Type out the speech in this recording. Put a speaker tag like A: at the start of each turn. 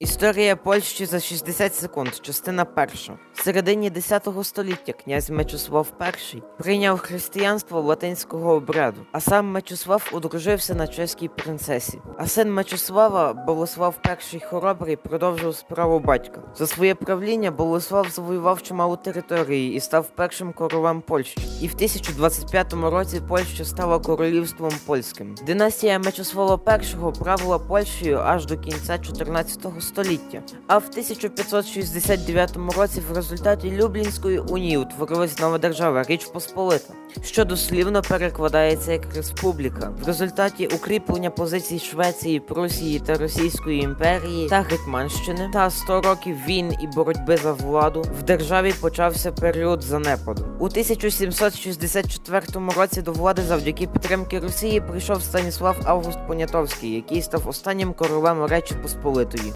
A: Історія Польщі за 60 секунд, частина перша. В середині 10 століття князь Мечислав І прийняв християнство латинського обряду, а сам Мечислав одружився на чеській принцесі. А син Мечислава, Болеслав І Хоробрий, продовжив справу батька. За своє правління Болеслав завоював чималу території і став першим королем Польщі. І в 1025 році Польща стала королівством польським. Династія Мечислава І правила Польщею аж до кінця 14 століття. А в 1569 році в результаті Люблінської унії утворилась нова держава Річ Посполита, що дослівно перекладається як республіка. В результаті укріплення позицій Швеції, Прусії та Російської імперії та Гетьманщини та 100 років війн і боротьби за владу в державі почався період занепаду. У 1764 році до влади завдяки підтримки Росії прийшов Станіслав Август Понятовський, який став останнім королем Речі Посполитої.